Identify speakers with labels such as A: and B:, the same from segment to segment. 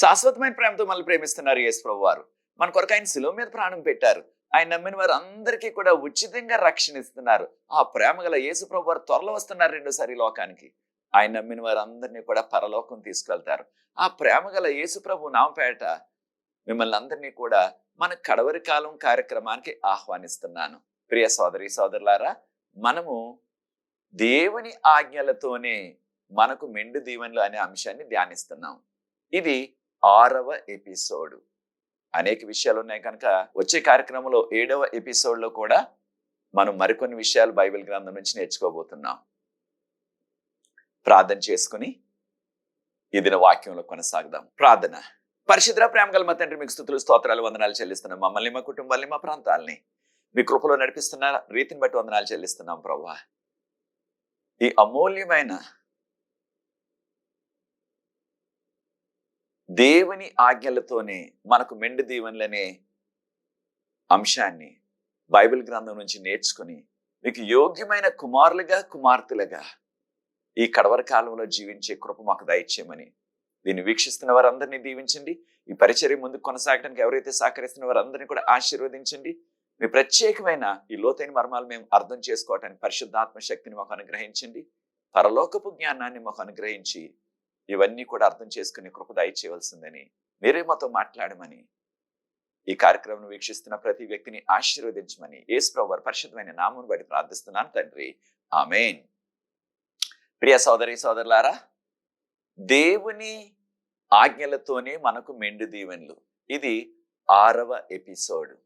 A: శాశ్వతమైన ప్రేమతో మళ్ళీ ప్రేమిస్తున్నారు యేసు ప్రభు వారు. మన కొరకు ఆయన శిలువ మీద ప్రాణం పెట్టారు. ఆయన నమ్మిన వారు అందరికీ కూడా ఉచితంగా రక్షణ ఇస్తున్నారు. ఆ ప్రేమ గల యేసు ప్రభు వారు త్వరలో వస్తున్నారు రెండోసారి లోకానికి. ఆయన నమ్మిన వారు అందరినీ కూడా పరలోకం తీసుకెళ్తారు. ఆ ప్రేమ గల యేసు ప్రభు నామపేట మిమ్మల్ని అందరినీ కూడా మన కడవరి కాలం కార్యక్రమానికి ఆహ్వానిస్తున్నాను. ప్రియ సోదరి సోదరులారా మనము దేవుని ఆజ్ఞలతోనే మనకు మెండు దీవెనలు అనే అంశాన్ని ధ్యానిస్తున్నాం. ఇది ఆరవ ఎపిసోడ్. అనేక విషయాలు ఉన్నాయి కనుక వచ్చే కార్యక్రమంలో ఏడవ ఎపిసోడ్లో కూడా మనం మరికొన్ని విషయాలు బైబిల్ గ్రంథం నుంచి నేర్చుకోబోతున్నాం. ప్రార్థన చేసుకుని ఇదిన వాక్యంలో కొనసాగుదాం. ప్రార్థన. పరిశుద్ర ప్రేమ గల మా తండ్రి మీకు స్థుతులు స్తోత్రాలు వందనాలు చెల్లిస్తున్నాం. మమ్మల్ని మా కుటుంబాల్ని మా ప్రాంతాలని మీ కృపలో నడిపిస్తున్న రీతిని బట్టి వందనాలు చెల్లిస్తున్నాం ప్రభా ఈ అమూల్యమైన దేవుని ఆజ్ఞలతోనే మనకు మెండు దీవెనలనే అంశాన్ని బైబిల్ గ్రంథం నుంచి నేర్చుకుని మీకు యోగ్యమైన కుమారులుగా కుమార్తెలుగా ఈ కడవర కాలంలో జీవించే కృప మాకు దయచేయమని దీన్ని వీక్షిస్తున్న వారందరినీ దీవించండి. ఈ పరిచర్య ముందుకు కొనసాగడానికి ఎవరైతే సహకరిస్తున్న వారందరినీ కూడా ఆశీర్వదించండి. మీ ప్రత్యేకమైన ఈ లోతైన మర్మాలు మేము అర్థం చేసుకోవటానికి పరిశుద్ధాత్మ శక్తిని మాకు అనుగ్రహించండి. పరలోకపు జ్ఞానాన్ని మాకు అనుగ్రహించి ఇవన్నీ కూడా అర్థం చేసుకుని కృప దయచేయవలసిందని మీరే మాతో మాట్లాడమని ఈ కార్యక్రమం వీక్షిస్తున్న ప్రతి వ్యక్తిని ఆశీర్వదించమని ఏసుప్రవర్ పరిశుద్ధమైన నామం బట్టి ప్రార్థిస్తున్నాను తండ్రి. ఆమెన్. ప్రియ సోదరి సోదరులారా దేవుని ఆజ్ఞలతోనే మనకు మెండు దీవెనలు. ఇది ఆరవ ఎపిసోడ్.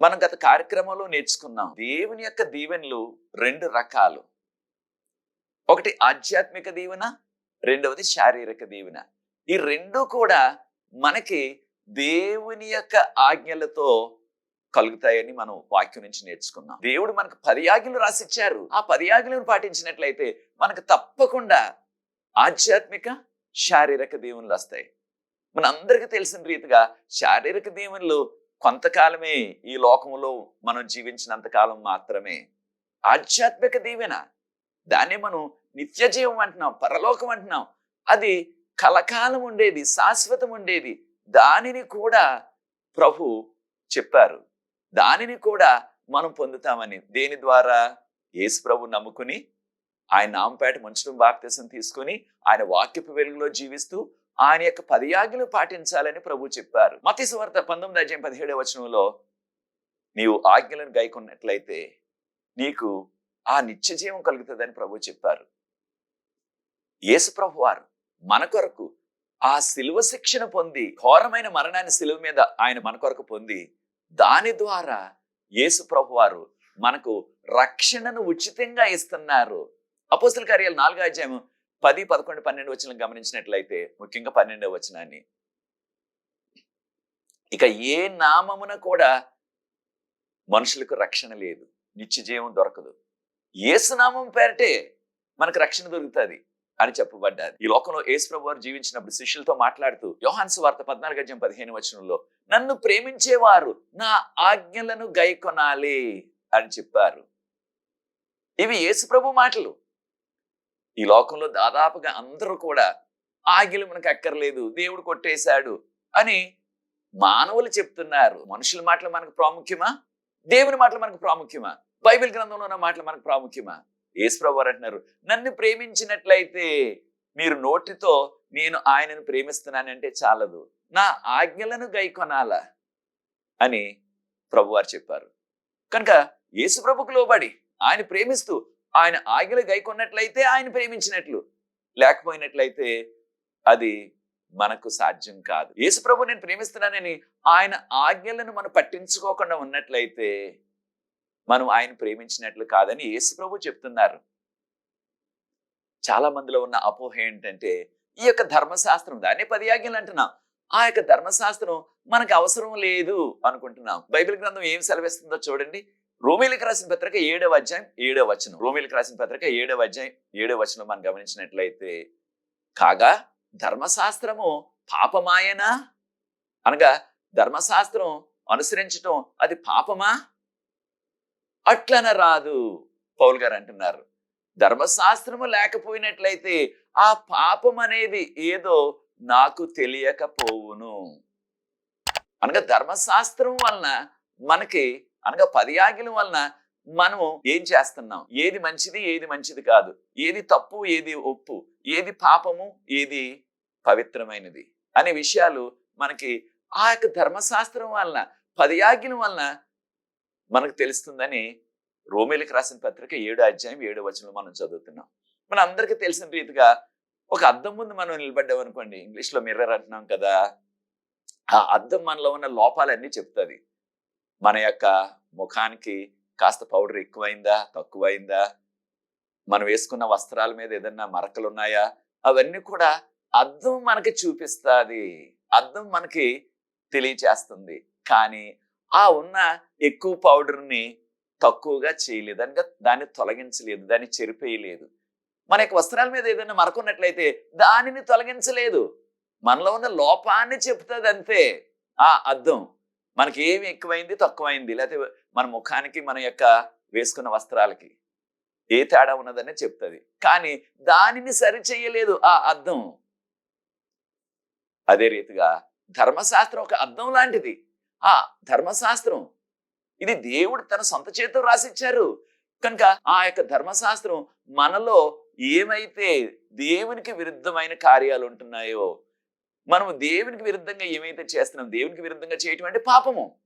A: మనం గత కార్యక్రమంలో నేర్చుకున్నాం దేవుని యొక్క దీవెనలు రెండు రకాలు. ఒకటి ఆధ్యాత్మిక దీవెన రెండవది శారీరక దీవెన. ఈ రెండు కూడా మనకి దేవుని యొక్క ఆజ్ఞలతో కలుగుతాయని మనం వాక్యం నుంచి నేర్చుకున్నాం. దేవుడు మనకు పది ఆజ్ఞలు రాసిచ్చారు. ఆ పది ఆజ్ఞలను పాటించినట్లయితే మనకు తప్పకుండా ఆధ్యాత్మిక శారీరక దీవెనలు వస్తాయి. మన అందరికీ తెలిసిన రీతిగా శారీరక దీవెనలు కొంతకాలమే ఈ లోకంలో మనం జీవించినంత కాలం మాత్రమే. ఆధ్యాత్మిక దీవెన దాన్ని మనం నిత్య జీవం అంటున్నాం పరలోకం అంటున్నాం అది కలకాలం ఉండేది శాశ్వతం ఉండేది. దానిని కూడా ప్రభు చెప్పారు. దానిని కూడా మనం పొందుతామని. దేని ద్వారా? యేసు ప్రభు నమ్ముకుని ఆయన నామపేట ముంచడం బాప్తీసం తీసుకుని ఆయన వాక్యపు వెలుగులో జీవిస్తూ ఆయన యొక్క పది పాటించాలని ప్రభు చెప్పారు. మతి సువార్త పంతొమ్మిది అధ్యాయం పదిహేడవ వచనంలో నీవు ఆజ్ఞలను గైకొన్నట్లయితే నీకు ఆ నిత్య జీవం కలుగుతుందని ప్రభు చెప్పారు. యేసుప్రభు వారు మన కొరకు ఆ శిలువ శిక్షణ పొంది ఘోరమైన మరణాన్ని శిలువ మీద ఆయన మన కొరకు పొంది దాని ద్వారా యేసు ప్రభు వారు మనకు రక్షణను ఉచితంగా ఇస్తున్నారు. అపోస్తుల కార్యాలు నాలుగో అధ్యాయం పది పదకొండు పన్నెండు వచ్చిన గమనించినట్లయితే ముఖ్యంగా పన్నెండవ వచనాన్ని. ఇక ఏ నామమున కూడా మనుషులకు రక్షణ లేదు. నిత్య జీవం దొరకదు. ఏసునామం పేరటే మనకు రక్షణ దొరుకుతుంది. అని చెప్పబడ్డారు. ఈ లోకంలో యేసు వారు జీవించినప్పుడు శిష్యులతో మాట్లాడుతూ యోహాన్స్ వార్త పద్నాలుగు అధ్యాయం పదిహేను వచనంలో నన్ను ప్రేమించేవారు నా ఆజ్ఞలను గైకొనాలి అని చెప్పారు. ఇవి ఏసుప్రభు మాటలు. ఈ లోకంలో దాదాపుగా అందరూ కూడా ఆజ్ఞలు మనకు అక్కర్లేదు దేవుడు కొట్టేశాడు అని మానవులు చెప్తున్నారు. మనుషుల మాటలు మనకు ప్రాముఖ్యమా? దేవుని మాటలు మనకు ప్రాముఖ్యమా? బైబిల్ గ్రంథంలో ఉన్న మాటలు మనకు ప్రాముఖ్యమా? యేసుప్రభు వారు అంటున్నారు నన్ను ప్రేమించినట్లయితే మీరు నోటితో నేను ఆయనను ప్రేమిస్తున్నానంటే చాలదు. నా ఆజ్ఞలను గైకొనాలా? అని ప్రభువారు చెప్పారు. కనుక యేసుప్రభుకు లోబడి ఆయన ప్రేమిస్తూ ఆయన ఆజ్ఞలు గైకొన్నట్లయితే ఆయన ప్రేమించినట్లు. లేకపోయినట్లయితే అది మనకు సాధ్యం కాదు. యేసుప్రభు నేను ప్రేమిస్తున్నానని ఆయన ఆజ్ఞలను మనం పట్టించుకోకుండా ఉన్నట్లయితే మనం ఆయన ప్రేమించినట్లు కాదని యేసు ప్రభు చెప్తున్నారు. చాలా మందిలో ఉన్న అపోహ ఏంటంటే ఈ యొక్క ధర్మశాస్త్రం దాన్ని పది ఆజ్ఞలు అంటున్నాం. ఆ యొక్క ధర్మశాస్త్రం మనకు అవసరం లేదు అనుకుంటున్నాం. బైబిల్ గ్రంథం ఏం సెలవిస్తుందో చూడండి. రోమిలకు రాసిన పత్రిక ఏడవ అధ్యాయం ఏడవ వచనం. రోమిలకు రాసిన పత్రిక ఏడవ అధ్యాయం ఏడవ వచనం మనం గమనించినట్లయితే కాగా ధర్మశాస్త్రము పాపమాయనా? అనగా ధర్మశాస్త్రం అనుసరించటం అది పాపమా? అట్లన రాదు పౌల్ గారు అంటున్నారు ధర్మశాస్త్రము లేకపోయినట్లయితే ఆ పాపం అనేది ఏదో నాకు తెలియకపోవును. అనగా ధర్మశాస్త్రం వలన మనకి అనగా పది వలన మనం ఏం చేస్తున్నాం? ఏది మంచిది ఏది మంచిది కాదు. ఏది తప్పు ఏది ఒప్పు. ఏది పాపము ఏది పవిత్రమైనది. అనే విషయాలు మనకి ఆ యొక్క ధర్మశాస్త్రం వలన పది ఆజ్ఞల వలన మనకు తెలుస్తుందని రోమిలకు రాసిన పత్రిక ఏడు అధ్యాయం ఏడు వచనం మనం చదువుతున్నాం. మన అందరికీ తెలిసిన రీతిగా ఒక అద్దం ముందు మనం నిలబడ్డాం అనుకోండి ఇంగ్లీష్లో మిర్రర్ అంటున్నాం కదా ఆ అద్దం మనలో ఉన్న లోపాలన్నీ చెప్తుంది. మన యొక్క ముఖానికి కాస్త పౌడర్ ఎక్కువైందా తక్కువైందా మనం వేసుకున్న వస్త్రాల మీద ఏదన్నా మరకలు ఉన్నాయా అవన్నీ కూడా అద్దం మనకి చూపిస్తుంది అద్దం మనకి తెలియచేస్తుంది. కానీ ఆ ఉన్న ఎక్కువ పౌడర్ని తక్కువగా చేయలేదు. అనగా దాన్ని తొలగించలేదు. దాన్ని చెరిపేయలేదు. మన యొక్క వస్త్రాల మీద ఏదైనా మరకున్నట్లయితే దానిని తొలగించలేదు. మనలో ఉన్న లోపాన్ని చెప్తుంది అంతే. ఆ అర్థం. మనకి ఏమి ఎక్కువైంది తక్కువైంది? లేకపోతే మన ముఖానికి మన యొక్క వేసుకున్న వస్త్రాలకి ఏ తేడా ఉన్నదనే చెప్తుంది. కానీ దానిని సరి చేయలేదు. ఆ అర్థం. అదే రీతిగా ధర్మశాస్త్రం ఒక అర్థం లాంటిది. ఆ ధర్మశాస్త్రం. ఇది దేవుడు తన సొంత చేతితో రాసిచ్చారు. కనుక ఆ యొక్క ధర్మశాస్త్రం మనలో ఏమైతే దేవునికి విరుద్ధమైన కార్యాలు ఉంటున్నాయో మనము దేవునికి విరుద్ధంగా ఏమైతే చేస్తున్నాం దేవునికి విరుద్ధంగా చేయటం అంటే పాపము.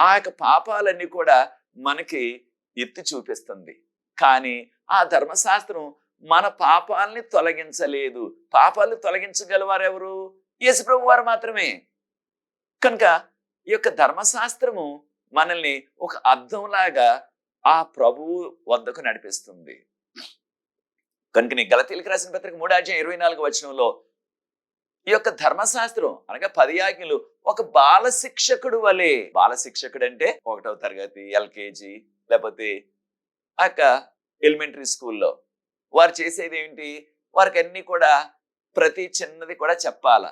A: ఆ యొక్క పాపాలన్నీ కూడా మనకి ఎత్తి చూపిస్తుంది. కానీ ఆ ధర్మశాస్త్రం మన పాపాలని తొలగించలేదు. పాపాలు తొలగించగలవారు ఎవరు యేసుప్రభు వారు మాత్రమే. కనుక ఈ యొక్క ధర్మశాస్త్రము మనల్ని ఒక అర్థంలాగా ఆ ప్రభువు వద్దకు నడిపిస్తుంది. కనుక నీ గలతీలకు రాసిన పత్రిక మూడాధ్యాయం ఇరవై నాలుగు వచనంలో ఈ యొక్క ధర్మశాస్త్రం అనగా పది ఆజ్ఞలు ఒక బాల శిక్షకుడు వలె బాల శిక్షకుడు అంటే ఒకటవ తరగతి ఎల్కేజీ లేకపోతే ఆ యొక్క ఎలిమెంటరీ స్కూల్లో వారు చేసేది ఏంటి? వారికి అన్ని కూడా ప్రతి చిన్నది కూడా చెప్పాల?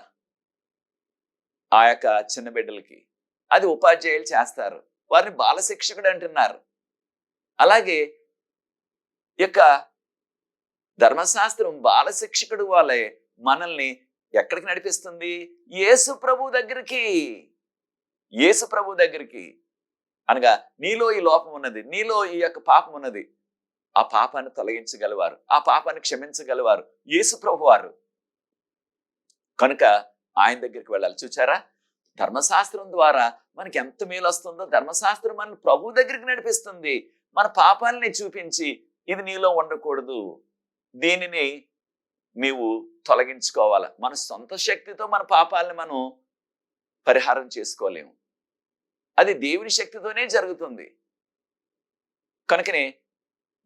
A: ఆ యొక్క చిన్న బిడ్డలకి. అది ఉపాధ్యాయులు చేస్తారు. వారిని బాలశిక్షకుడు అంటున్నారు. అలాగే ఈ యొక్క ధర్మశాస్త్రం బాలశిక్షకుడు వాళ్ళే మనల్ని ఎక్కడికి నడిపిస్తుంది? యేసు ప్రభు దగ్గరికి. యేసు ప్రభు దగ్గరికి. అనగా నీలో ఈ లోపం ఉన్నది. నీలో ఈ యొక్క పాపం ఉన్నది. ఆ పాపాన్ని తొలగించగలవారు. ఆ పాపాన్ని క్షమించగలవారు. యేసు ప్రభు వారు. కనుక ఆయన దగ్గరికి వెళ్ళాలి. చూచారా? ధర్మశాస్త్రం ద్వారా మనకి ఎంత మేలు వస్తుందో ధర్మశాస్త్రం మన ప్రభు దగ్గరికి నడిపిస్తుంది. మన పాపాలని చూపించి ఇది నీలో ఉండకూడదు. దీనిని నీవు తొలగించుకోవాలి. మన సొంత శక్తితో మన పాపాలని మనం పరిహారం చేసుకోలేము. అది దేవుని శక్తితోనే జరుగుతుంది. కనుకనే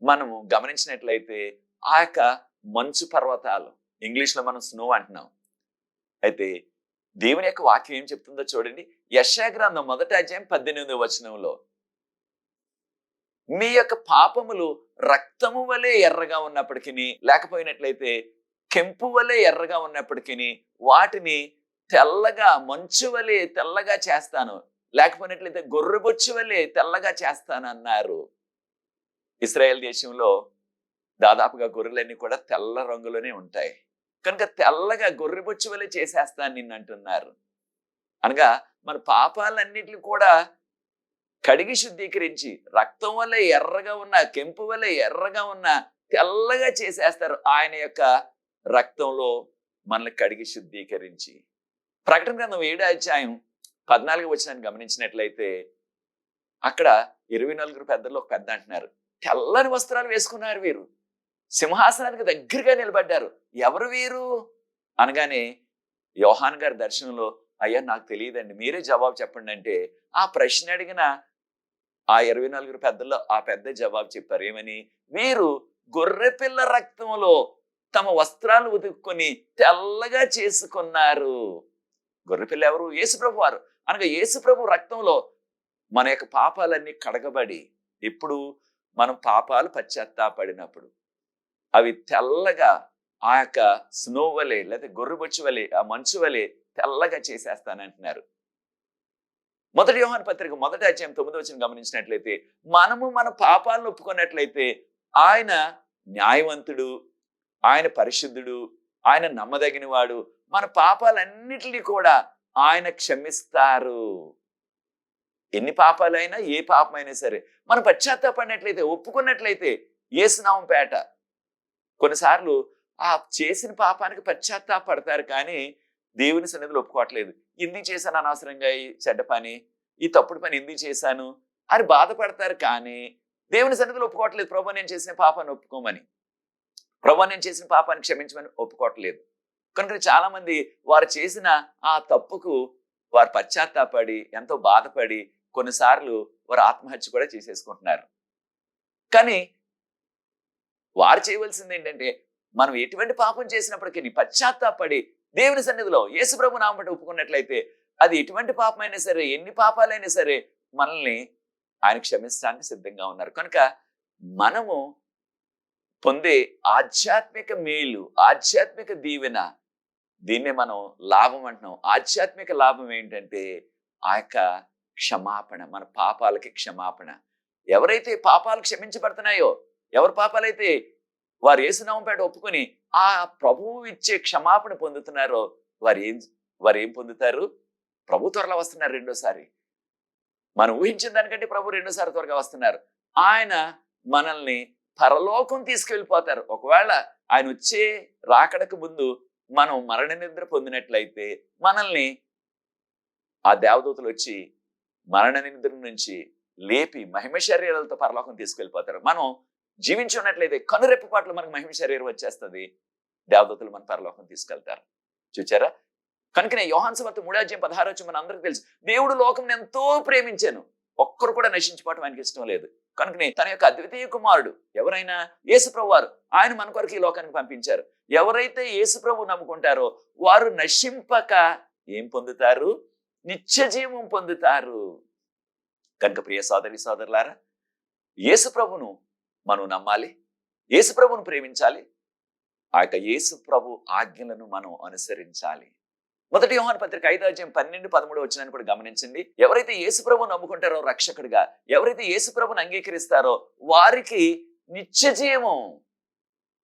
A: మనము గమనించినట్లయితే ఆ యొక్క మంచు పర్వతాలు ఇంగ్లీష్లో మనం స్నో అంటున్నాం. అయితే దేవుని యొక్క వాక్యం ఏం చెప్తుందో చూడండి. యశాగ్రంథం మొదటి అధ్యాయం పద్దెనిమిది వచనంలో. మీ యొక్క పాపములు రక్తము వలె ఎర్రగా ఉన్నప్పటికీ లేకపోయినట్లయితే కెంపు వలె ఎర్రగా ఉన్నప్పటికీ వాటిని తెల్లగా మంచు వలె తెల్లగా చేస్తాను. లేకపోయినట్లయితే గొర్రెబొచ్చు వలె తెల్లగా చేస్తాను అన్నారు. ఇస్రాయేల్ దేశంలో దాదాపుగా గొర్రెలన్నీ కూడా తెల్ల రంగులోనే ఉంటాయి. కనుక తెల్లగా గొర్రెబొచ్చు వలె చేసేస్తాను నిన్ను అంటున్నారు అనగా మన పాపాలన్నిటిని కూడా కడిగి శుద్ధీకరించి రక్తం వల్ల ఎర్రగా ఉన్న కెంపు వల్ల ఎర్రగా ఉన్న తెల్లగా చేసేస్తారు. ఆయన యొక్క రక్తంలో మనల్ని కడిగి శుద్ధీకరించి. ప్రకటన గ్రంథం ఏడు అధ్యాయం పద్నాలుగు వచ్చిన గమనించినట్లయితే అక్కడ ఇరవై నలుగురు పెద్దలు ఒక పెద్ద అంటున్నారు. తెల్లని వస్త్రాలు వేసుకున్నారు వీరు. సింహాసనానికి దగ్గరగా నిలబడ్డారు. ఎవరు వీరు? అనగానే యోహాన్ గారి దర్శనంలో అయ్యా నాకు తెలియదండి మీరే జవాబు చెప్పండి అంటే ఆ ప్రశ్న అడిగిన ఆ ఇరవై నలుగురు పెద్దల్లో ఆ పెద్ద జవాబు చెప్పారు. ఏమని? వీరు గొర్రెపిల్ల రక్తంలో తమ వస్త్రాలు ఉతుక్కొని తెల్లగా చేసుకున్నారు. గొర్రెపిల్ల ఎవరు? యేసుప్రభు వారు. అనగా యేసుప్రభు రక్తంలో మన యొక్క పాపాలన్నీ కడగబడి ఇప్పుడు మనం పాపాలు పశ్చాత్తాపడినప్పుడు అవి తెల్లగా ఆ యొక్క స్నో వలె లేదా గొర్రెబొచ్చు వలె ఆ మంచు వలె తెల్లగా చేసేస్తానంటున్నారు. మొదటి యోహాన్ పత్రిక మొదటి అధ్యాయం తొమ్మిది వచ్చిన గమనించినట్లయితే మనము మన పాపాలను ఒప్పుకున్నట్లయితే ఆయన న్యాయవంతుడు ఆయన పరిశుద్ధుడు ఆయన నమ్మదగిన వాడు మన పాపాలన్నిటినీ కూడా ఆయన క్షమిస్తారు. ఎన్ని పాపాలైనా ఏ పాపమైనా సరే మనం పశ్చాత్తాపడినట్లయితే ఒప్పుకున్నట్లయితే ఏసునామం పేట కొన్నిసార్లు ఆ చేసిన పాపానికి పశ్చాత్తాపడతారు కానీ దేవుని సన్నిధిలో ఒప్పుకోవట్లేదు. ఎందుకు చేశాను అనవసరంగా ఈ చెడ్డ పని ఈ తప్పుడు పని ఎందుకు చేశాను అని బాధపడతారు కానీ దేవుని సన్నిధిలో ఒప్పుకోవట్లేదు. ప్రభు నేను చేసిన పాపాన్ని ఒప్పుకోమని ప్రభు నేను చేసిన పాపాన్ని క్షమించమని ఒప్పుకోవట్లేదు. కనుక చాలా మంది వారు చేసిన ఆ తప్పుకు వారు పశ్చాత్తాపడి ఎంతో బాధపడి కొన్నిసార్లు వారు ఆత్మహత్య కూడా చేసేసుకుంటున్నారు. కానీ వారు చేయవలసింది ఏంటంటే మనం ఎటువంటి పాపం చేసినప్పటికీ పశ్చాత్తాపడి దేవుని సన్నిధిలో యేసుప్రభు నామట ఒప్పుకున్నట్లయితే అది ఎటువంటి పాపమైనా సరే ఎన్ని పాపాలైనా సరే మనల్ని ఆయన క్షమించడానికి సిద్ధంగా ఉన్నారు. కనుక మనము పొందే ఆధ్యాత్మిక మేలు ఆధ్యాత్మిక దీవెన దీన్నే మనం లాభం అంటున్నాం. ఆధ్యాత్మిక లాభం ఏంటంటే ఆ యొక్క క్షమాపణ మన పాపాలకి క్షమాపణ. ఎవరైతే పాపాలు క్షమించబడుతున్నాయో ఎవరి పాపాలైతే వారు ఏసునామంపేట ఒప్పుకొని ఆ ప్రభువు ఇచ్చే క్షమాపణ పొందుతున్నారో వారు ఏం వారు ఏం పొందుతారు? ప్రభు త్వరలో వస్తున్నారు రెండోసారి. మనం ఊహించిన దానికంటే ప్రభు రెండోసారి త్వరగా వస్తున్నారు. ఆయన మనల్ని పరలోకం తీసుకెళ్ళిపోతారు. ఒకవేళ ఆయన వచ్చే రాకడకు ముందు మనం మరణ నిద్ర పొందినట్లయితే మనల్ని ఆ దేవదూతలు వచ్చి మరణ నిద్ర నుంచి లేపి మహిమ శరీరాలతో పరలోకం తీసుకెళ్ళిపోతారు. మనం జీవించి ఉన్నట్లయితే కనురెప్ప పాటలు మనకు మహిమ శరీరం వచ్చేస్తుంది. దేవదూతలు మన పరలోకం తీసుకెళ్తారు. చూచారా? కనుకనే యోహాన్ సమర్థ మూడాజ్యం పదహారు వచ్చి మన అందరికి తెలుసు. దేవుడు లోకం ఎంతో ప్రేమించాను. ఒక్కరు కూడా నశించిపోవటం ఆయనకి ఇష్టం లేదు. కనుకనే తన యొక్క అద్వితీయ కుమారుడు ఎవరైనా యేసుప్రభు వారు ఆయన మన కొరకు ఈ లోకానికి పంపించారు. ఎవరైతే యేసుప్రభు నమ్ముకుంటారో వారు నశింపక ఏం పొందుతారు? నిత్య జీవం పొందుతారు. కనుక ప్రియ సోదరి సోదరులారా యేసుప్రభును మనం నమ్మాలి. యేసుప్రభును ప్రేమించాలి. ఆ యొక్క యేసుప్రభు ఆజ్ఞలను మనం అనుసరించాలి. మొదటి యోహాన్ పత్రిక ఐదు అధ్యాయం పన్నెండు పదమూడు వచ్చినాన్ని కూడా గమనించండి. ఎవరైతే యేసుప్రభు నమ్ముకుంటారో రక్షకుడిగా ఎవరైతే యేసుప్రభుని అంగీకరిస్తారో వారికి నిత్య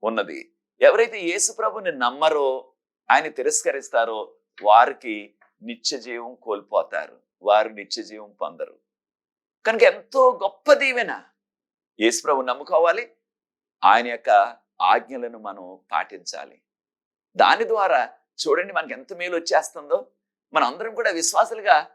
A: ఉన్నది. ఎవరైతే యేసుప్రభుని నమ్మరో ఆయన తిరస్కరిస్తారో వారికి నిత్యజీవం కోల్పోతారు. వారు నిత్య జీవం పొందరు. కనుక ఎంతో గొప్ప దీవెన యేసుప్రభు నమ్ముకోవాలి. ఆయన యొక్క ఆజ్ఞలను మనం పాటించాలి. దాని ద్వారా చూడండి మనకి ఎంత మేలు వచ్చేస్తుందో. మనం అందరం కూడా విశ్వాసులుగా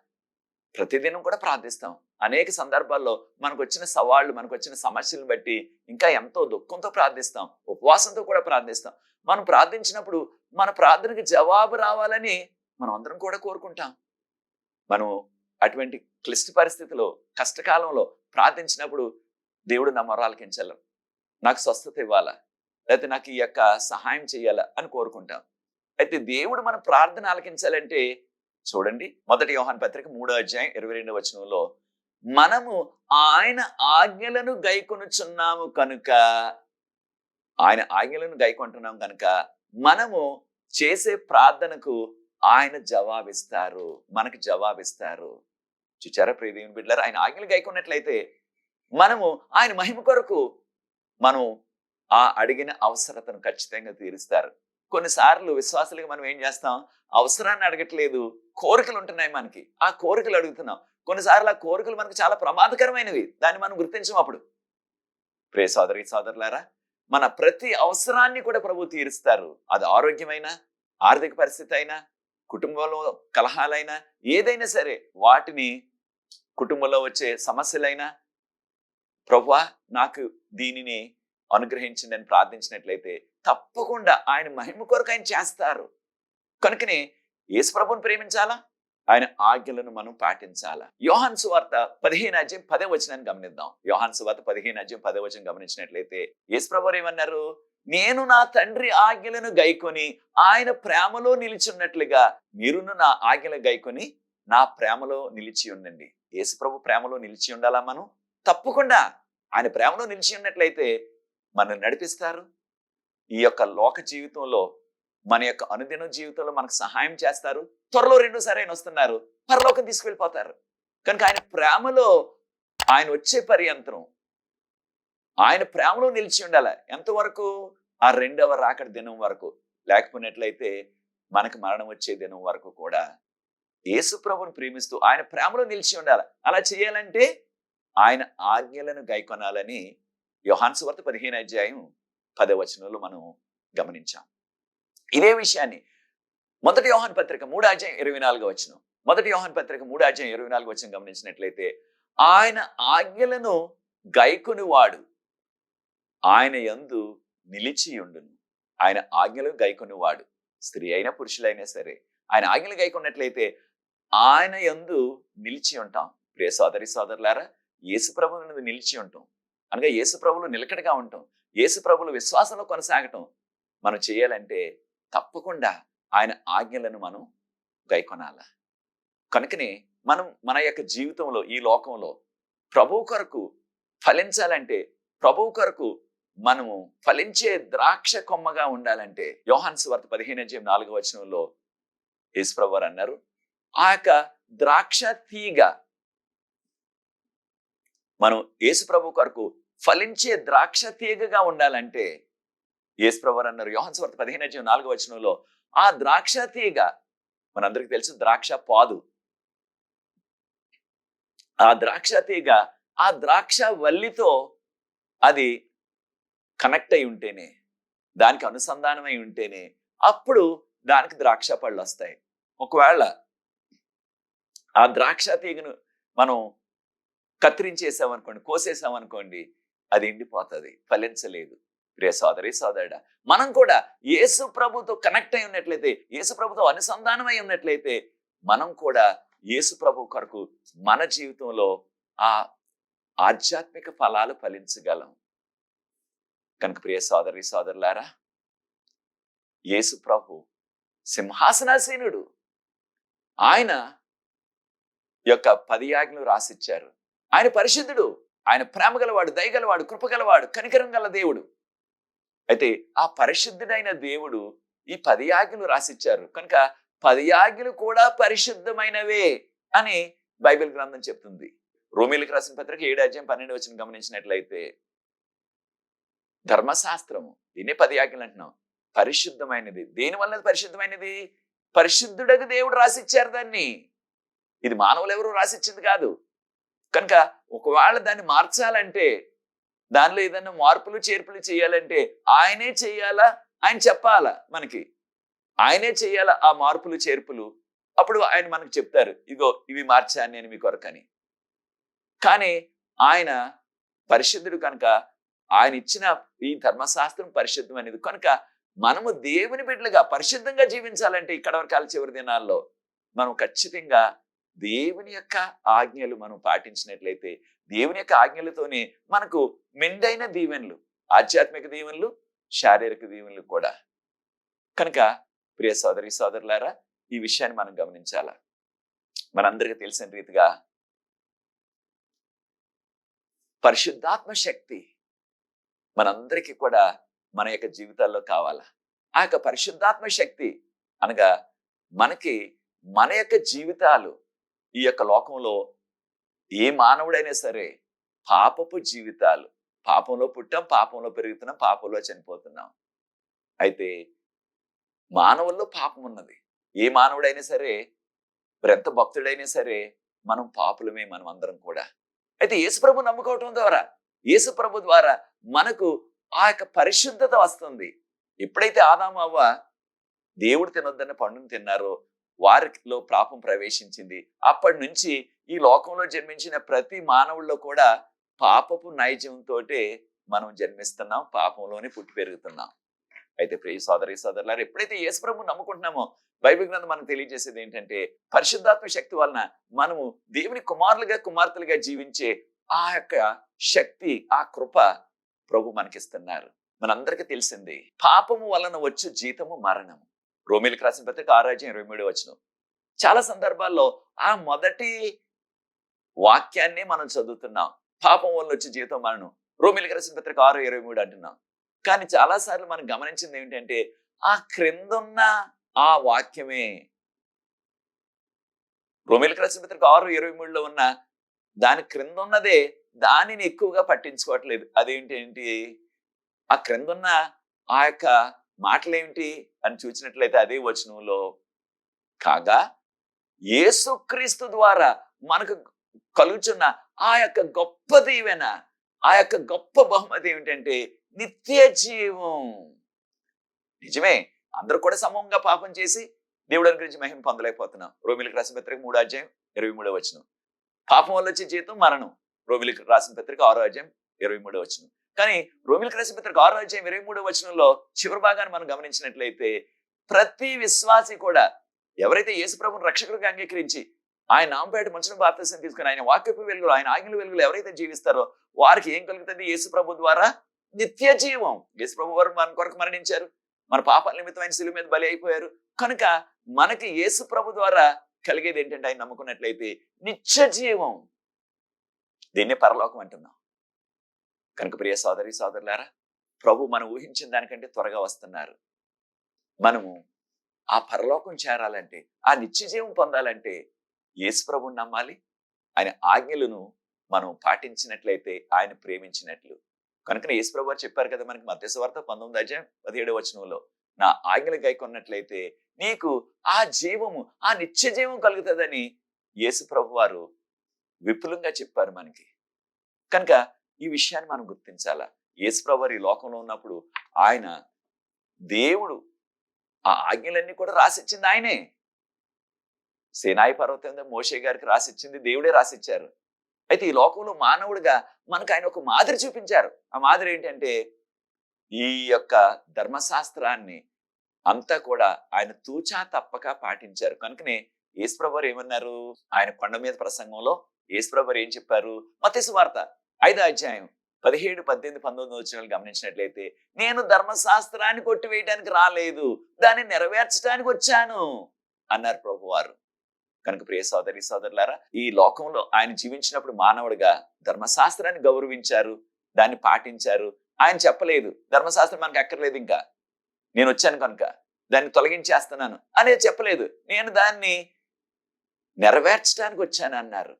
A: ప్రతిదినం కూడా ప్రార్థిస్తాం. అనేక సందర్భాల్లో మనకు వచ్చిన సవాళ్ళు మనకు వచ్చిన సమస్యలను బట్టి ఇంకా ఎంతో దుఃఖంతో ప్రార్థిస్తాం. ఉపవాసంతో కూడా ప్రార్థిస్తాం. మనం ప్రార్థించినప్పుడు మన ప్రార్థనకి జవాబు రావాలని మనం అందరం కూడా కోరుకుంటాం. మనం అటువంటి క్లిష్ట పరిస్థితిలో కష్టకాలంలో ప్రార్థించినప్పుడు దేవుడు నా మొరాలకించాలి నాకు స్వస్థత ఇవ్వాలా? లేకపోతే నాకు ఈ యొక్క సహాయం చేయాలా? అని కోరుకుంటాం. అయితే దేవుడు మన ప్రార్థన ఆలకించాలంటే చూడండి మొదటి యోహాన్ పత్రిక మూడో అధ్యాయం ఇరవై రెండు వచనంలో మనము ఆయన ఆజ్ఞలను గైకొనుచున్నాము కనుక ఆయన ఆజ్ఞలను గైకొంటున్నాం కనుక మనము చేసే ప్రార్థనకు ఆయన జవాబిస్తారు మనకు జవాబిస్తారు. చూచారా ప్రియదేవుని బిడ్డలారు? ఆయన ఆజ్ఞలు గైకొన్నట్లయితే మనము ఆయన మహిమ కొరకు మనం ఆ అడిగిన అవసరతను ఖచ్చితంగా తీరుస్తారు. కొన్నిసార్లు విశ్వాసులుగా మనం ఏం చేస్తాం? అవసరాన్ని అడగట్లేదు. కోరికలు ఉంటున్నాయి మనకి. ఆ కోరికలు అడుగుతున్నాం. కొన్నిసార్లు ఆ కోరికలు మనకు చాలా ప్రమాదకరమైనవి. దాన్ని మనం గుర్తించం అప్పుడు. ప్రే సోదరి సోదరులారా మన ప్రతి అవసరాన్ని కూడా ప్రభు తీరుస్తారు. అది ఆరోగ్యమైన ఆర్థిక పరిస్థితి అయినా కుటుంబంలో కలహాలైనా ఏదైనా సరే వాటిని కుటుంబంలో వచ్చే సమస్యలైనా ప్రభా నాకు దీనిని అనుగ్రహించండి అని ప్రార్థించినట్లయితే తప్పకుండా ఆయన మహిమ కొరకు ఆయన చేస్తారు. కనుకనే యేసుప్రభుని ప్రేమించాలా? ఆయన ఆజ్ఞలను మనం పాటించాలా? యోహాన్ సువార్త పదిహేను అజ్యం పదే వచనాన్ని గమనిద్దాం. యోహాన్ సువార్త పదిహేను అజ్యం పదే వచనం గమనించినట్లయితే యేసుప్రభు ఏమన్నారు? నేను నా తండ్రి ఆజ్ఞలను గైకొని ఆయన ప్రేమలో నిలిచున్నట్లుగా మీరును నా ఆజ్ఞలు గైకొని నా ప్రేమలో నిలిచి ఉండండి. యేసుప్రభు ప్రేమలో నిలిచి ఉండాలా మనం? తప్పకుండా ఆయన ప్రేమలో నిలిచి ఉన్నట్లయితే మనం నడిపిస్తారు. ఈ యొక్క లోక జీవితంలో మన యొక్క అనుదిన జీవితంలో మనకు సహాయం చేస్తారు. త్వరలో రెండోసారి ఆయన వస్తున్నారు. పరలోకం తీసుకెళ్ళిపోతారు కనుక ఆయన ప్రేమలో ఆయన వచ్చే పర్యంతరం ఆయన ప్రేమలో నిలిచి ఉండాలి. ఎంతవరకు? ఆ రెండవ రాకడ దినం వరకు. లేకపోయినట్లయితే మనకు మరణం వచ్చే దినం వరకు కూడా యేసు ప్రభుని ప్రేమిస్తూ ఆయన ప్రేమలో నిలిచి ఉండాలి. అలా చేయాలంటే ఆయన ఆజ్ఞలను గైకొనాలని యోహాన్సు వార్త పదిహేను అధ్యాయం పదవచనంలో మనం గమనించాం. ఇదే విషయాన్ని మొదటి యోహాన్ పత్రిక మూడు అధ్యాయం ఇరవై నాలుగు వచనం మొదటి యోహాన్ పత్రిక మూడు అధ్యాయం ఇరవై నాలుగు వచనం గమనించినట్లయితే ఆయన ఆజ్ఞలను గైకొనివాడు. ఆయన యందు నిలిచి ఉండును. ఆయన ఆజ్ఞలు గైకొనివాడు. స్త్రీ అయినా పురుషులైనా సరే ఆయన ఆజ్ఞలు గైకొన్నట్లయితే ఆయన యందు నిలిచి ఉంటాం. ప్రియ సోదరి సోదరులారా యేసు ప్రభువు నిలిచి ఉంటాం. అనగా యేసుప్రభులు నిలకడగా ఉంటాం. యేసుప్రభులు విశ్వాసంలో కొనసాగటం మనం చేయాలంటే తప్పకుండా ఆయన ఆజ్ఞలను మనం గైకొనాల. కనుకనే మనం మన యొక్క జీవితంలో ఈ లోకంలో ప్రభువు కొరకు ఫలించాలంటే ప్రభువు కొరకు మనము ఫలించే ద్రాక్ష కొమ్మగా ఉండాలంటే యోహాన్ సువార్త పదిహేను అధ్యాయం నాలుగో వచనంలో యేసుప్రభు వారు అన్నారు ఆ యొక్క ద్రాక్ష తీగ మనం యేసుప్రభు కొరకు ఫలించే ద్రాక్ష తీగగా ఉండాలంటే యేసుప్రభు అన్నారు యోహన్ సువార్త పదిహేను జీవ నాలుగు వచనంలో ఆ ద్రాక్ష తీగ మనందరికి తెలుసు ద్రాక్ష పాదు. ఆ ద్రాక్ష తీగ ఆ ద్రాక్ష వల్లితో అది కనెక్ట్ అయి ఉంటేనే దానికి అనుసంధానమై ఉంటేనే అప్పుడు దానికి ద్రాక్ష పళ్ళు వస్తాయి. ఒకవేళ ఆ ద్రాక్ష తీగను మనం కత్తిరించేసామనుకోండి కోసేసామనుకోండి అది ఎండిపోతుంది ఫలించలేదు. ప్రియ సోదరి సోదరుడా మనం కూడా యేసు ప్రభుతో కనెక్ట్ అయి ఉన్నట్లయితే యేసు ప్రభుతో అనుసంధానం అయి ఉన్నట్లయితే మనం కూడా యేసు ప్రభు కొరకు మన జీవితంలో ఆ ఆధ్యాత్మిక ఫలాలు ఫలించగలం. కనుక ప్రియ సోదరి సోదరులారా యేసు ప్రభు సింహాసనాసీనుడు. ఆయన యొక్క పది ఆజ్ఞలు రాసిచ్చారు. ఆయన పరిశుద్ధుడు ఆయన ప్రేమ గలవాడు దయగలవాడు కృపగలవాడు కనికరం గల దేవుడు. అయితే ఆ పరిశుద్ధుడైన దేవుడు ఈ పది ఆజ్ఞలు రాసిచ్చారు. కనుక పది ఆజ్ఞలు కూడా పరిశుద్ధమైనవే అని బైబిల్ గ్రంథం చెప్తుంది. రోమిలకు రాసిన పత్రిక ఏడు అధ్యాయం పన్నెండు వచ్చిన గమనించినట్లయితే ధర్మశాస్త్రము దీన్నే పది ఆజ్ఞలు అంటున్నాం. పరిశుద్ధమైనది. దేని వల్ల పరిశుద్ధమైనది? పరిశుద్ధుడకు దేవుడు రాసిచ్చారు దాన్ని. ఇది మానవులు ఎవరు రాసిచ్చింది కాదు. కనుక ఒకవేళ దాన్ని మార్చాలంటే దానిలో ఏదైనా మార్పులు చేర్పులు చేయాలంటే ఆయనే చేయాలా? ఆయన చెప్పాలా మనకి? ఆయనే చేయాలా ఆ మార్పులు చేర్పులు? అప్పుడు ఆయన మనకు చెప్తారు ఇగో ఇవి మార్చాను నేను మీ కొరకని. కానీ ఆయన పరిశుద్ధుడు కనుక ఆయన ఇచ్చిన ఈ ధర్మశాస్త్రం పరిశుద్ధం అనేది కనుక మనము దేవుని బిడ్డలుగా పరిశుద్ధంగా జీవించాలంటే ఇక్కడ వరకు చివరి దినాల్లో మనం ఖచ్చితంగా దేవుని యొక్క ఆజ్ఞలు మనం పాటించినట్లయితే దేవుని యొక్క ఆజ్ఞలతోనే మనకు మెండైన దీవెనలు ఆధ్యాత్మిక దీవెనలు శారీరక దీవెనలు కూడా. కనుక ప్రియ సోదరి సోదరులారా ఈ విషయాన్ని మనం గమనించాల? మనందరికీ తెలిసిన రీతిగా పరిశుద్ధాత్మ శక్తి మనందరికీ కూడా మన యొక్క జీవితాల్లో కావాలా? ఆ యొక్క పరిశుద్ధాత్మ శక్తి అనగా మనకి మన యొక్క జీవితాలు ఈ యొక్క లోకంలో ఏ మానవుడైనా సరే పాపపు జీవితాలు పాపంలో పుట్టాం పాపంలో పెరుగుతున్నాం పాపంలో చనిపోతున్నాం. అయితే మానవుల్లో పాపం ఉన్నది ఏ మానవుడైనా సరే ఎంత భక్తుడైనా సరే మనం పాపులమే మనం అందరం కూడా. అయితే యేసుప్రభు నమ్ముకోవటం ద్వారా యేసుప్రభు ద్వారా మనకు ఆ యొక్క పరిశుద్ధత వస్తుంది. ఎప్పుడైతే ఆదాము అవ్వ దేవుడు తినొద్దన్న పండును తిన్నారో వారిలో పాపం ప్రవేశించింది. అప్పటి నుంచి ఈ లోకంలో జన్మించిన ప్రతి మానవుల్లో కూడా పాపపు నైజంతో మనం జన్మిస్తున్నాం పాపంలోనే పుట్టి పెరుగుతున్నాం. అయితే ప్రియ సోదరి సోదరులారు ఎప్పుడైతే యేసుప్రభు నమ్ముకుంటున్నామో బైబిల్ గ్రంథం మనకు తెలియజేసేది ఏంటంటే పరిశుద్ధాత్మ శక్తి వలన మనము దేవుని కుమారులుగా కుమార్తెలుగా జీవించే ఆ యొక్క శక్తి ఆ కృప ప్రభు మనకిస్తున్నారు. మనందరికీ తెలిసింది పాపము వలన వచ్చు జీతము మరణము. రోమిలకు రాసిన పత్రిక ఆరాజ్యం ఇరవై మూడు వచ్చిన చాలా సందర్భాల్లో ఆ మొదటి వాక్యాన్ని మనం చదువుతున్నాం. పాపం వల్ల వచ్చే జీవితం మరణం రోమిలకు రాసిన పత్రిక ఆరు ఇరవై మూడు అంటున్నాం. కానీ చాలాసార్లు మనం గమనించింది ఏంటంటే ఆ క్రిందున్న ఆ వాక్యమే రోమిలకు రాసిన పత్రిక ఆరు ఇరవై మూడులో ఉన్న దాని క్రింద ఉన్నదే దానిని ఎక్కువగా పట్టించుకోవట్లేదు. అదేంటి ఏంటి ఆ క్రిందున్న ఆ యొక్క మాటలేమిటి అని చూసినట్లయితే అదే వచనంలో కాగా యేసుక్రీస్తు ద్వారా మనకు కలుగుచున్న ఆ యొక్క గొప్ప దీవెన ఆ యొక్క గొప్ప బహుమతి ఏమిటంటే నిత్య జీవం. నిజమే అందరూ కూడా సమూహంగా పాపం చేసి దేవుడు గురించి మహిమ పొందలేకపోతున్నాం. రోమిలకు రాసిన పత్రిక మూడో అధ్యాయం ఇరవై మూడో వచనం. పాపం వల్ల వచ్చే జీతం మరణం. రోమిలకు రాసిన పత్రిక ఆరో అధ్యాయం ఇరవై మూడో వచనం. కానీ రోమిల్ క్రైస్త పత్రిక ఆరు అధ్యాయం ఇరవై మూడో వచనంలో చివరి భాగాన్ని మనం గమనించినట్లయితే ప్రతి విశ్వాసి కూడా ఎవరైతే యేసుప్రభుని రక్షకుడిగా అంగీకరించి ఆయన నాంపేట మంచిన బాప్తీసం తీసుకుని ఆయన వాక్యపు వెలుగులు ఆయన ఆజ్ఞల వెలుగులు ఎవరైతే జీవిస్తారో వారికి ఏం కలుగుతుంది? యేసు ప్రభు ద్వారా నిత్య జీవం. యేసుప్రభు వారు మన కొరకు మరణించారు. మన పాపాల నిమిత్తం ఆయన శిలువ మీద బలి అయిపోయారు. కనుక మనకి యేసు ప్రభు ద్వారా కలిగేది ఏంటంటే ఆయన నమ్ముకున్నట్లయితే నిత్య జీవం. దీన్నే పరలోకం అంటున్నాం. కనుక ప్రియ సోదరి సోదరులారా ప్రభు మనం ఊహించిన దానికంటే త్వరగా వస్తున్నారు. మనము ఆ పరలోకం చేరాలంటే ఆ నిత్యజీవం పొందాలంటే యేసు ప్రభుని నమ్మాలి. ఆయన ఆజ్ఞలను మనం పాటించినట్లయితే ఆయన ప్రేమించినట్లు. కనుక యేసు ప్రభు వారు చెప్పారు కదా మనకి మధ్యస్వార్త పంతొమ్మిది అధ్యాయం పదిహేడు వచనంలో నా ఆజ్ఞలు గైకొన్నట్లయితే నీకు ఆ జీవము ఆ నిత్య జీవం కలుగుతుందని యేసు ప్రభు వారు విపులంగా చెప్పారు మనకి. కనుక ఈ విషయాన్ని మనం గుర్తించాలా? యేసు ఈ లోకంలో ఉన్నప్పుడు ఆయన దేవుడు ఆ ఆజ్ఞలన్నీ కూడా రాసిచ్చింది ఆయనే. సేనాయి పర్వతం మోషే గారికి రాసిచ్చింది దేవుడే రాసిచ్చారు. అయితే ఈ లోకంలో మానవుడిగా మనకు ఆయన ఒక మాదిరి చూపించారు. ఆ మాదిరి ఏంటంటే ఈ యొక్క ధర్మశాస్త్రాన్ని అంతా కూడా ఆయన తూచా తప్పక పాటించారు. కనుకనే యేసుప్రభర్ ఏమన్నారు? ఆయన కొండ మీద ప్రసంగంలో యేసుప్రభర్ ఏం చెప్పారు? మతేసు వార్త. ఐదో అధ్యాయం పదిహేడు పద్దెనిమిది పంతొమ్మిది వచ్చినాలు గమనించినట్లయితే నేను ధర్మశాస్త్రాన్ని కొట్టివేయడానికి రాలేదు దాన్ని నెరవేర్చడానికి వచ్చాను అన్నారు ప్రభు వారు కనుక ప్రియ సోదరి సోదరులారా ఈ లోకంలో ఆయన జీవించినప్పుడు మానవుడిగా ధర్మశాస్త్రాన్ని గౌరవించారు దాన్ని పాటించారు. ఆయన చెప్పలేదు ధర్మశాస్త్రం మనకు అక్కర్లేదు ఇంకా. నేను వచ్చాను కనుక దాన్ని తొలగించేస్తున్నాను అనేది చెప్పలేదు. నేను దాన్ని నెరవేర్చడానికి వచ్చాను అన్నారు.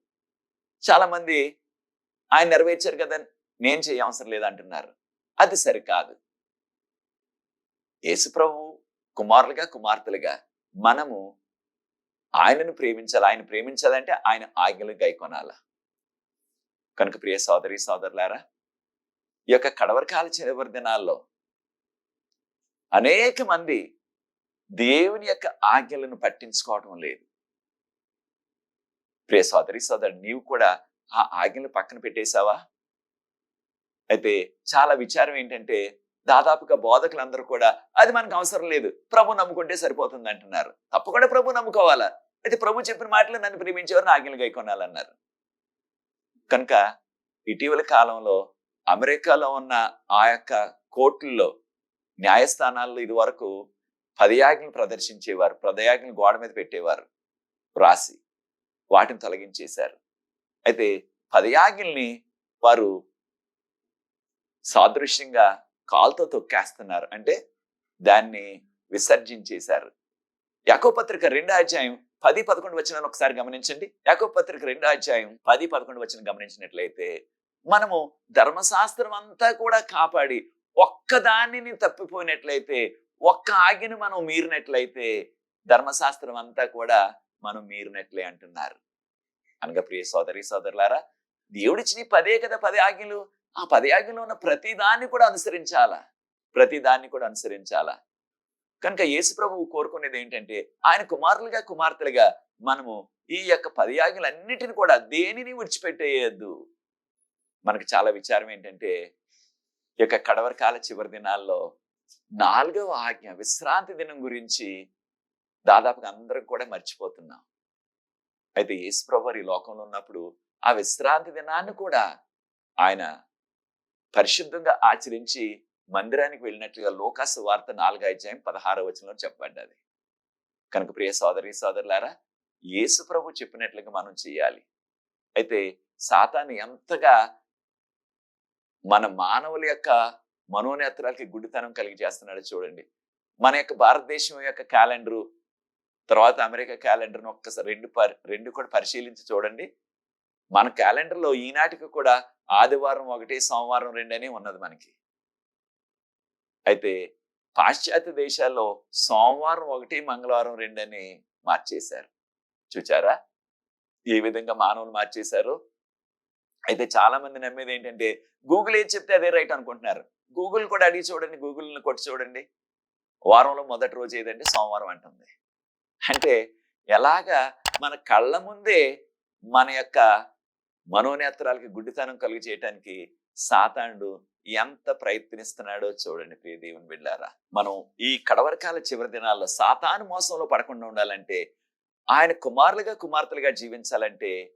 A: చాలా మంది ఆయన నెరవేర్చారు కదా నేను చేయ అవసరం లేదంటున్నారు అది సరికాదు. యేసుప్రభు కుమారులుగా కుమార్తెలుగా మనము ఆయనను ప్రేమించాలి? ఆయన ప్రేమించాలంటే ఆయన ఆజ్ఞలు గైకొనాల? కనుక ప్రియ సోదరి సోదరులారా ఈ యొక్క కడవరకాల చివరి దినాల్లో అనేక మంది దేవుని యొక్క ఆజ్ఞలను పట్టించుకోవటం లేదు. ప్రియ సోదరి సోదరు నీవు కూడా ఆ ఆజ్ఞలు పక్కన పెట్టేశావా? అయితే చాలా విచారం ఏంటంటే దాదాపుగా బోధకులందరూ కూడా అది మనకు అవసరం లేదు ప్రభు నమ్ముకుంటే సరిపోతుంది అంటున్నారు. తప్పకుండా ప్రభు నమ్ముకోవాలా? అయితే ప్రభు చెప్పిన మాటలు నన్ను ప్రేమించేవారు ఆజ్ఞలు గైకొనాలన్నారు. కనుక ఇటీవల కాలంలో అమెరికాలో ఉన్న ఆ యొక్క కోర్టుల్లో న్యాయస్థానాల్లో ఇది వరకు పదయాజ్ఞలు ప్రదర్శించేవారు పదయాజ్ఞలు గోడ మీద పెట్టేవారు రాసి వాటిని తొలగించేశారు. అయితే పదయాగిల్ని వారు సాదృశ్యంగా కాల్తో తొక్కేస్తున్నారు. అంటే దాన్ని విసర్జించేశారు. యాకో పత్రిక రెండో అధ్యాయం పది పదకొండు వచ్చిన ఒకసారి గమనించండి. యాకో పత్రిక రెండో అధ్యాయం పది పదకొండు వచ్చిన గమనించినట్లయితే మనము ధర్మశాస్త్రం అంతా కూడా కాపాడి ఒక్కదానిని తప్పిపోయినట్లయితే ఒక్క ఆజ్ఞను మనం మీరినట్లయితే ధర్మశాస్త్రం అంతా కూడా మనం మీరినట్లే అంటున్నారు. అనగా ప్రియ సోదరి సోదరులారా దేవుడిచ్చిన పదే కదా పదే ఆజ్ఞలు. ఆ పదే ఆజ్ఞలో ఉన్న ప్రతి దాన్ని కూడా అనుసరించాలా? ప్రతి దాన్ని కూడా అనుసరించాలా? కనుక యేసు ప్రభువు కోరుకునేది ఏంటంటే ఆయన కుమారులుగా కుమార్తెలుగా మనము ఈ యొక్క పది ఆజ్ఞలన్నిటిని కూడా దేనిని విడిచిపెట్టేయద్దు? మనకు చాలా విచారం ఏంటంటే ఈ యొక్క కడవరి కాల చివరి దినాల్లో నాలుగవ ఆజ్ఞ విశ్రాంతి దినం గురించి దాదాపుగా అందరం కూడా మర్చిపోతున్నాం. అయితే యేసుప్రభు ఈ లోకంలో ఉన్నప్పుడు ఆ విశ్రాంతి దినాన్ని కూడా ఆయన పరిశుద్ధంగా ఆచరించి మందిరానికి వెళ్ళినట్లుగా లోకాసు వార్త నాలుగు అధ్యాయం పదహార వచనంలో చెప్పబడ్డది. కనుక ప్రియ సోదరి సోదరులారా యేసు ప్రభు చెప్పినట్లుగా మనం చేయాలి. అయితే సాతాను ఎంతగా మన మానవుల యొక్క మనోనేత్రాలకి గుడితనం కలిగి చేస్తున్నాడు చూడండి. మన యొక్క భారతదేశం యొక్క క్యాలెండరు తర్వాత అమెరికా క్యాలెండర్ను ఒక్కసారి రెండు పరి రెండు కూడా పరిశీలించి చూడండి. మన క్యాలెండర్లో ఈనాటికి కూడా ఆదివారం ఒకటి సోమవారం రెండు అని ఉన్నది మనకి. అయితే పాశ్చాత్య దేశాల్లో సోమవారం ఒకటి మంగళవారం రెండు అని మార్చేశారు. చూచారా? ఏ విధంగా మానవులు మార్చేశారు? అయితే చాలా మంది నమ్మేది ఏంటంటే గూగుల్ ఏది చెప్తే అదే రైట్ అనుకుంటున్నారు. గూగుల్ కూడా అడిగి చూడండి గూగుల్ని కొట్టి చూడండి. వారంలో మొదటి రోజు ఏదంటే సోమవారం అంటుంది. అంటే ఎలాగా మన కళ్ళ ముందే మన యొక్క మనోనేత్రాలకి గుడ్డితనం కలుగు చేయటానికి సాతాండు ఎంత ప్రయత్నిస్తున్నాడో చూడండి ప్రియ దేవుని బిడ్డారా. మనం ఈ కడవరకాల చివరి దినాల్లో సాతాను మోసంలో పడకుండా ఉండాలంటే ఆయన కుమారులుగా కుమార్తెలుగా జీవించాలంటే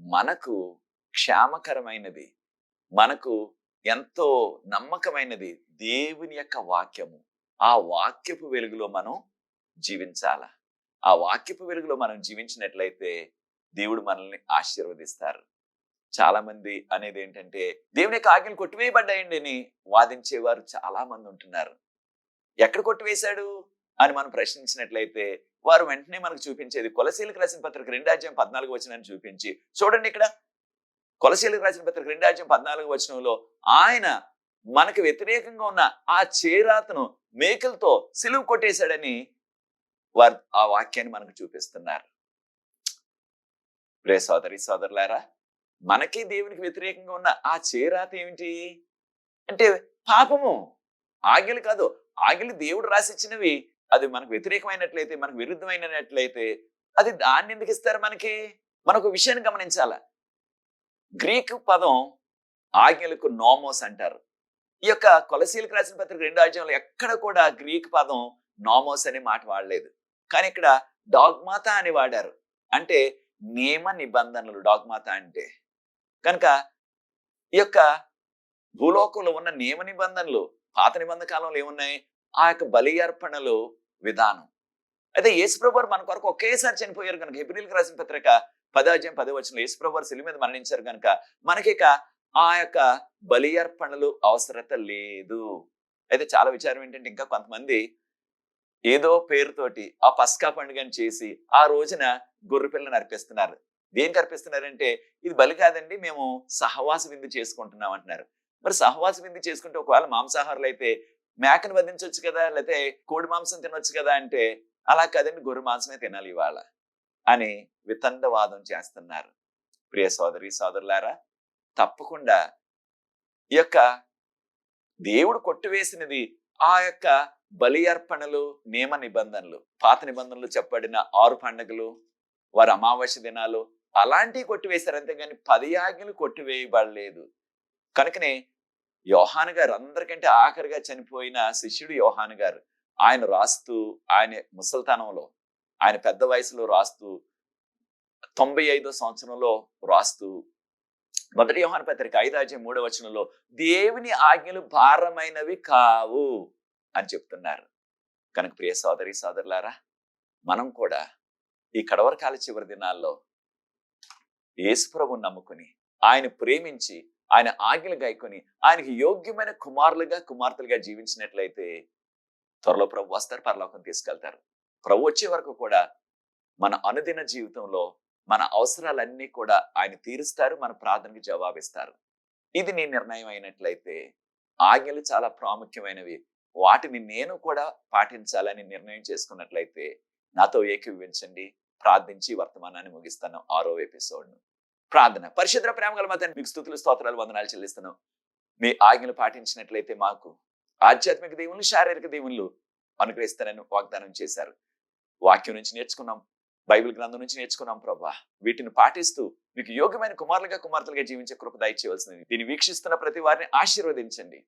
A: మనకు క్షేమకరమైనది మనకు ఎంతో నమ్మకమైనది దేవుని యొక్క వాక్యము. ఆ వాక్యపు వెలుగులో మనం జీవించాల? ఆ వాక్యపు వెలుగులో మనం జీవించినట్లయితే దేవుడు మనల్ని ఆశీర్వదిస్తారు. చాలా మంది అనేది ఏంటంటే దేవుని యొక్క ఆజ్ఞలు కొట్టివేయబడ్డాయండి అని వాదించేవారు చాలా మంది ఉంటున్నారు. ఎక్కడ కొట్టివేశాడు? అని మనం ప్రశ్నించినట్లయితే వారు వెంటనే మనకు చూపించేది కొలసీలకు రాసిన పత్రిక రెండు అధ్యాయం పద్నాలుగు వచనాన్ని చూపించి చూడండి ఇక్కడ కొలసీలకు రాసిన పత్రిక రెండు అధ్యాయం పద్నాలుగు వచనంలో ఆయన మనకు వ్యతిరేకంగా ఉన్న ఆ చేరాతను మేకలతో సిలువు కొట్టేశాడని వారు ఆ వాక్యాన్ని మనకు చూపిస్తున్నారు. రే సోదరి సోదరులారా మనకి దేవునికి వ్యతిరేకంగా ఉన్న ఆ చేరాత ఏమిటి? అంటే పాపము. ఆగిలు కాదు. ఆగిలు దేవుడు రాసిచ్చినవి. అది మనకు వ్యతిరేకమైనట్లయితే మనకు విరుద్ధమైనట్లయితే అది దాన్ని ఎందుకు ఇస్తారు మనకి? మనకు విషయాన్ని గమనించాల? గ్రీకు పదం ఆజ్ఞలకు నోమోస్ అంటారు. ఈ యొక్క కొలసీలకు రాసిన పత్రిక రెండు అధ్యాయంలో ఎక్కడ కూడా గ్రీక్ పదం నోమోస్ అనే మాట వాడలేదు. కానీ ఇక్కడ డాగ్మాత అని వాడారు. అంటే నియమ నిబంధనలు డాగ్మాత అంటే. కనుక ఈ యొక్క భూలోకంలో ఉన్న నియమ నిబంధనలు పాత నిబంధన కాలంలో ఏమున్నాయి? ఆ యొక్క బలి అర్పణలు విధానం. అయితే యేసుప్రభువారు మన కొరకు ఒకేసారి చనిపోయారు కనుక హెబ్రిల్కి రాసిన పత్రిక పదాజ్యం పది వచ్చిన యేసుప్రభువారు సిలి మీద మరణించారు కనుక మనకి ఇక ఆ యొక్క బలి అర్పణలు అవసరత లేదు. అయితే చాలా విచారం ఏంటంటే ఇంకా కొంతమంది ఏదో పేరుతోటి ఆ పస్కా పండుగని చేసి ఆ రోజున గొర్రెపిల్లని అర్పిస్తున్నారు. దేనికి అర్పిస్తున్నారంటే ఇది బలి కాదండి మేము సహవాస విందు చేసుకుంటున్నాం అంటున్నారు. మరి సహవాస విందు చేసుకుంటే ఒకవేళ మాంసాహారులు అయితే మేకను వధించవచ్చు కదా లేకపోతే కోడి మాంసం తినొచ్చు కదా అంటే అలా కాదండి గొర్రె మాంసమే తినాలి ఇవాళ అని వితండవాదం చేస్తున్నారు. ప్రియ సోదరి సోదరులారా తప్పకుండా ఈ యొక్క దేవుడు కొట్టువేసినది ఆ యొక్క బలి అర్పణలు నియమ నిబంధనలు పాత నిబంధనలు చెప్పబడిన ఆరు పండుగలు వారి అమావాస్య దినాలు అలాంటివి కొట్టివేశారు. అంతేగాని పది ఆజ్ఞలు కొట్టివేయబడలేదు. కనుకనే యోహాను గారు అందరికంటే ఆఖరిగా చనిపోయిన శిష్యుడు యోహాను గారు ఆయన రాస్తూ ఆయన ముసల్తనంలో ఆయన పెద్ద వయసులో రాస్తూ తొంభై ఐదో సంవత్సరంలో రాస్తూ మొదటి యోహాన పత్రిక ఐదాజ్యం మూడో వచనంలో దేవుని ఆజ్ఞలు భారమైనవి కావు. అని చెప్తున్నారు. కనుక ప్రియ సోదరి సోదరులారా మనం కూడా ఈ కడవరకాల చివరి దినాల్లో యేసుప్రభు నమ్ముకుని ఆయన ప్రేమించి ఆయన ఆజ్ఞలు గాయకొని ఆయనకి యోగ్యమైన కుమారులుగా కుమార్తెలుగా జీవించినట్లయితే త్వరలో ప్రభు వస్తారు పరలోకం తీసుకెళ్తారు. ప్రభు వచ్చే వరకు కూడా మన అనుదిన జీవితంలో మన అవసరాలన్నీ కూడా ఆయన తీరుస్తారు మన ప్రార్థనకి జవాబిస్తారు. ఇది నీ నిర్ణయం అయినట్లయితే ఆజ్ఞలు చాలా ప్రాముఖ్యమైనవి. వాటిని నేను కూడా పాటించాలని నిర్ణయం చేసుకున్నట్లయితే నాతో ఏకీవించండి ప్రార్థించి వర్తమానాన్ని ముగిస్తాను ఆరో ఎపిసోడ్ను ప్రార్థన. పరిశుద్ర ప్రేమగల మతాన్ని మీకు స్థుతులు స్తోత్రాలు వందనాలు చెల్లిస్తాను మీ ఆజ్ఞలు పాటించినట్లయితే మాకు ఆధ్యాత్మిక దేవుళ్ళు శారీరక దేవుళ్ళు అనుగ్రహిస్తానని వాగ్దానం చేశారు. వాక్యం నుంచి నేర్చుకున్నాం బైబిల్ గ్రంథం నుంచి నేర్చుకున్నాం ప్రభా. వీటిని పాటిస్తూ మీకు యోగ్యమైన కుమారులుగా కుమార్తెలుగా జీవించే కృప దయచేయవలసింది దీన్ని వీక్షిస్తున్న ప్రతి వారిని ఆశీర్వదించండి.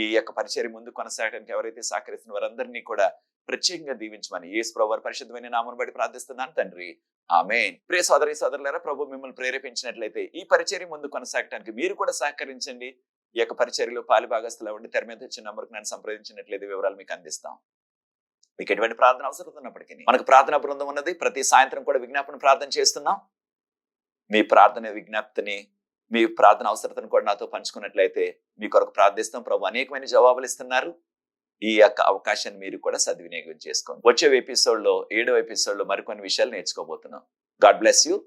A: ఈ యొక్క పరిచయం ముందు కొనసాగడానికి ఎవరైతే సహకరిస్తున్న వారందరినీ కూడా ప్రత్యేకంగా దీవించమని ఏ ప్రభు పరిశుద్ధమైన నామను బట్టి ప్రార్థిస్తున్నాను తండ్రి. ఆమె ప్రియ సోదరి సోదరులారా ప్రభు మిమ్మల్ని ప్రేరేపించినట్లయితే ఈ పరిచర్య ముందు కొనసాగడానికి మీరు కూడా సహకరించండి. ఈ యొక్క పరిచర్యలో పాలిభాగస్తులు ఉండి తెర మీద వచ్చిన నంబర్కి నన్ను సంప్రదించినట్లయితే వివరాలు మీకు అందిస్తాం. మీకు ఎటువంటి ప్రార్థన అవసరం ఉన్నప్పటికీ మనకు ప్రార్థన బృందం ఉన్నది. ప్రతి సాయంత్రం కూడా విజ్ఞాపన ప్రార్థన చేస్తున్నాం. మీ ప్రార్థన విజ్ఞప్తిని మీ ప్రార్థన అవసరతను కూడా నాతో పంచుకున్నట్లయితే మీ కొరకు ప్రార్థిస్తాం. ప్రభు అనేకమైన జవాబులు ఇస్తున్నారు. ఈ యొక్క అవకాశాన్ని మీరు కూడా సద్వినియోగం చేసుకోండి. వచ్చే ఎపిసోడ్లో ఏడో ఎపిసోడ్లో మరికొన్ని విషయాలు నేర్చుకోబోతున్నాం. God bless you.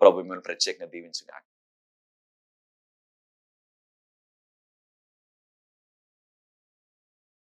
A: ప్రభు మిమ్మల్ని ప్రత్యేకంగా దీవించుగా